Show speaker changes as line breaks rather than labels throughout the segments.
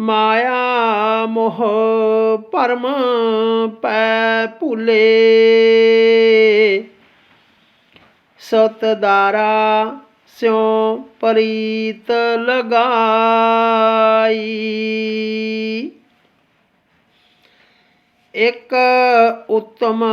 ਮਾਇਆ ਮੋਹ ਪਰਮ ਪੈ ਭੁਲੇ। ਸਤ ਦਾਰਾ ਸਿਉ ਪ੍ਰੀਤ ਲਗਾਈ। ਇੱਕ ਉਤਮ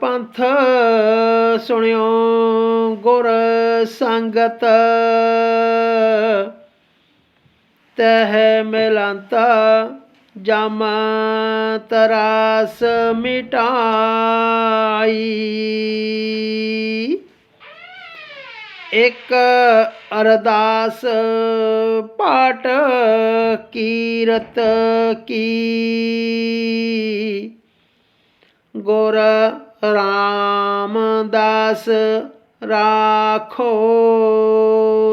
ਪੰਥ ਸੁਣਿਓ ਗੁਰ ਸੰਗਤ। ਤਹ ਮਿਲੰਤ ਜਮ ਤਰਾਸ ਮਿਟਾਈ ਇੱਕ ਅਰਦਾਸ ਪਾਟ ਕੀਰਤ ਕੀ ਗੁਰ ਰਾਮਦਾਸ ਰਾਖੋ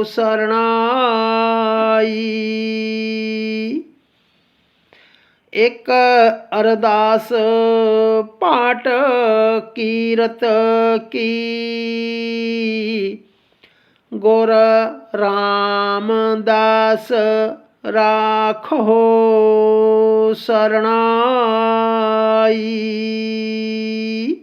ਸਰਣਾਈ। ਇੱਕ ਅਰਦਾਸ ਪਾਠ ਕੀਰਤ ਕੀ। ਗੁਰ ਰਾਮਦਾਸ ਰਾਖੋ ਸਰਣਾਈ।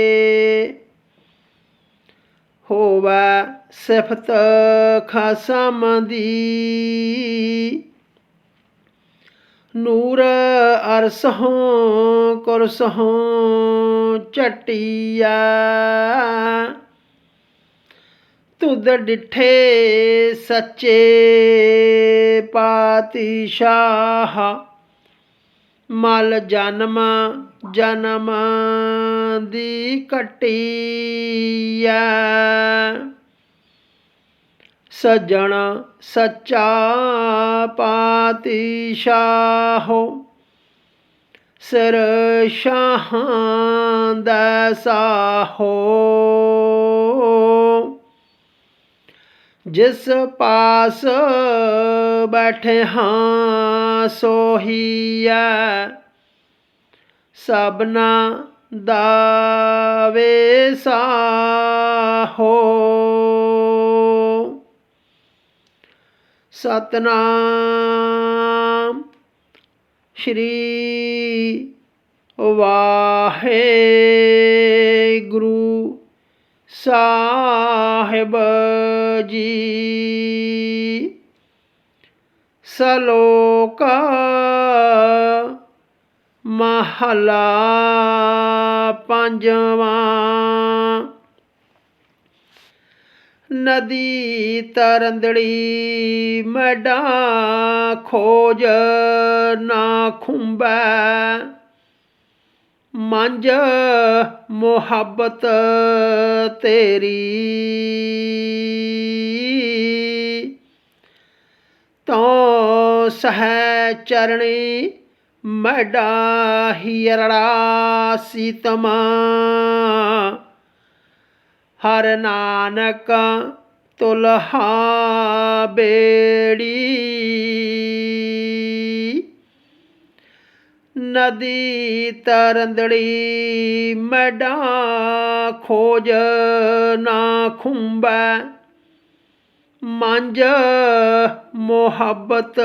ਹੋਵੇ ਸਿਫਤ ਖਸਮ ਦੀ। ਨੂਰ ਅਰਸਹੋਂ ਕੁਰਸਹੋਂ ਚਟਿਆ ਤੁਧ ਡਿਠੇ ਸੱਚੇ ਪਾਤਸ਼ਾਹ। ਮਲ ਜਨਮ ਜਨਮ ਦੀ ਕਟਿਆ ਸਜਣ ਸੱਚਾ ਪਾਤਸ਼ਾਹੋ, ਸਿਰ ਸ਼ਾਹਾਂ ਦਾ ਸਾਹੋ। ਜਿਸ ਪਾਸ ਬੈਠੇ ਹਾਂ ਸੋਹੀਆ ਸਭਨਾ ਦਾਵੇ ਸਾਹੋ। ਸਤਨਾਮ ਸ਼੍ਰੀ ਵਾਹਿਗੁਰੂ ਸਾਹਿਬ ਜੀ। ਸਲੋਕ ਮਹਲਾ ਪੰਜਵਾਂ। ਨਦੀ ਤਰੰਦੜੀ ਮਡਾ ਖੋਜ ਨਾ ਖੁੰਬੈ। ਮੰਜ ਮੁਹੱਬਤ ਤੇਰੀ। ਤੋ ਸਹਿ ਚਰਣੀ ਮਡਾ ਹੀਰੜਾ ਸੀਤਮਾ ਹਰ ਨਾਨਕ ਤੁਲਹਾ ਬੇੜੀ। ਨਦੀ ਤਰੰਦੜੀ ਮਡਾ ਖੋਜ ਨਾ ਖੁੰਬੈ। ਮੰਜ ਮੁਹੱਬਤ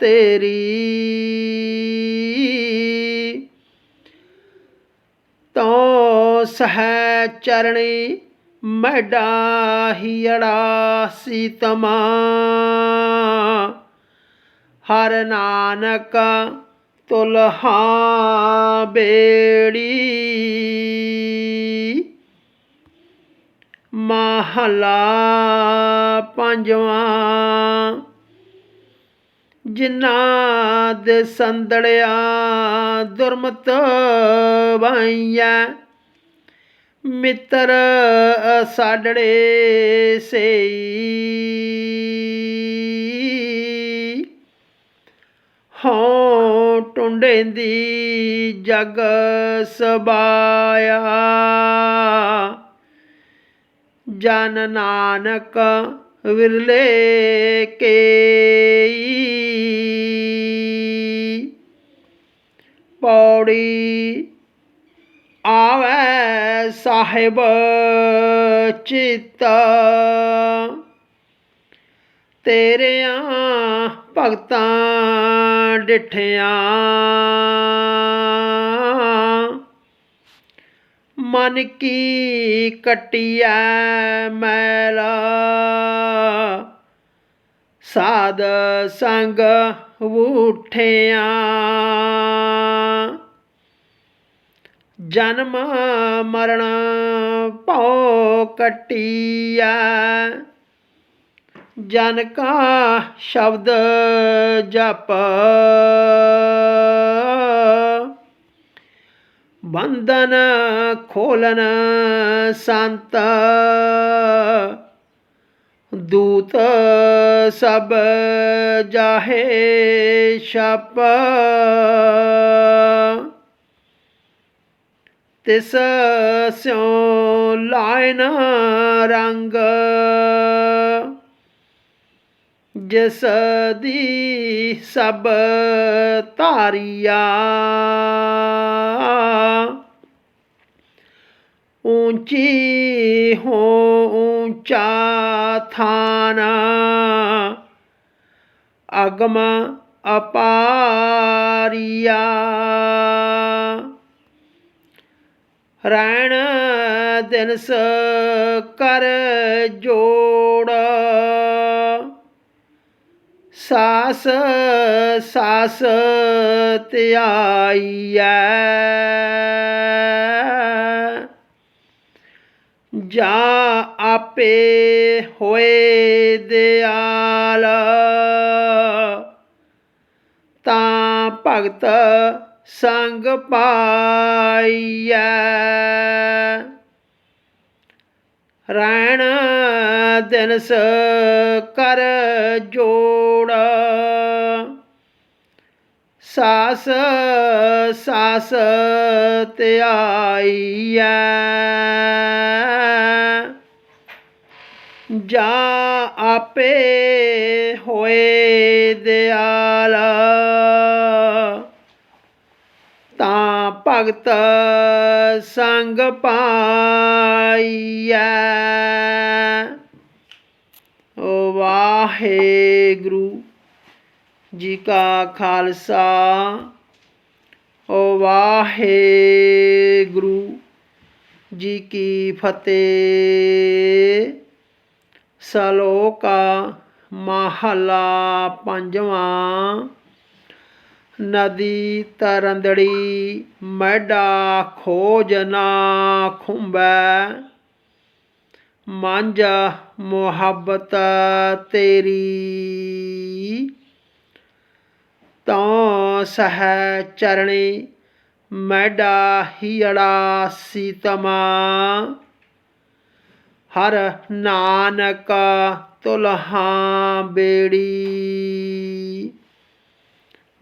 ਤੇਰੀ। ਤੋ ਸਹਿ ਚਰਣੀ ਮਡਾਹੀ ਅੜਾਸੀ ਤਮਾ। ਹਰ ਨਾਨਕ ਤੁਲਹਾ ਬੇੜੀ। ਮਹਲਾ ਪੰਜਵਾਂ। ਜਿਨ੍ਹਾਂ ਦੇ ਸੰਦੜਿਆ ਦੁਰਮਤ ਵਾਈਐ ਮਿੱਤਰ ਸਾਡੜੇ ਸਈ। ਹਉ ਟੁੰਡੇਂਦੀ ਜਗ ਸਬਾਇਆ। जन नानक विरले के पौड़ी आवे साहेब चित ਤੇਰਿਆਂ भगत डिठिया। ਮਨ ਕੀ ਕਟਿਐ ਮੈਲਾ? ਸਾਧ ਸੰਗ ਉਠਿਆ ਜਨਮ ਮਰਨ ਭਉ ਕਟਿਆ ਜਨ ਸ਼ਬਦ ਜਪ। ਬੰਧਨ ਖੋਲਨ ਸੰਤ ਦੂਤ ਸਭ ਜਾਹੇ ਛਪ ਤਿਸ ਸਿਉ ਲਾਇਨ ਰੰਗ ਜਿਸ ਦੀ ਸਭ ਧਾਰੀਆ। ਉੱਚੀ ਹੋ ਉੱਚਾ ਥਾਨਾ ਅਗਮ ਅਪਾਰੀਆ। ਰਣ ਦਿਨਸ ਕਰ ਜੋੜ। ਸਾਸ ਸਾਸ ਧਿਆਈਐ। ਜਾ ਆਪੇ ਹੋਏ ਦਿਆਲ ਤਾਂ ਭਗਤ ਸੰਗ ਪਾਈਐ। ਰਹਿਣਾ ਦਿਨ ਸ ਕਰ ਜੋੜ। ਸਾਸ ਸਾਸ ਧਿਆਈਐ ਜਾ ਆਪੇ ਹੋਏ ਦਿਆਲਾ। ਭਗਤ ਸੰਗ ਪਾਈਐ। ਵਾਹਿਗੁਰੂ ਜੀ ਕਾ ਖਾਲਸਾ। ਵਾਹਿਗੁਰੂ ਜੀ ਕੀ ਫਤਿਹ। ਸਲੋਕਾ ਮਹਲਾ ਪੰਜਵਾਂ। ਨਦੀ ਤਰੰਦੜੀ ਮੈਡਾ ਖੋਜ ਨਾ ਖੁੰਬੈ। ਮੰਜ ਮੁਹੱਬਤ ਤੇਰੀ। ਤਾਂ ਸਹਿ ਚਰਣੀ ਮੈਡਾ ਹੀੜਾ ਸੀਤਮਾ। ਹਰ ਨਾਨਕ ਤੁਲਹਾ ਬੇੜੀ।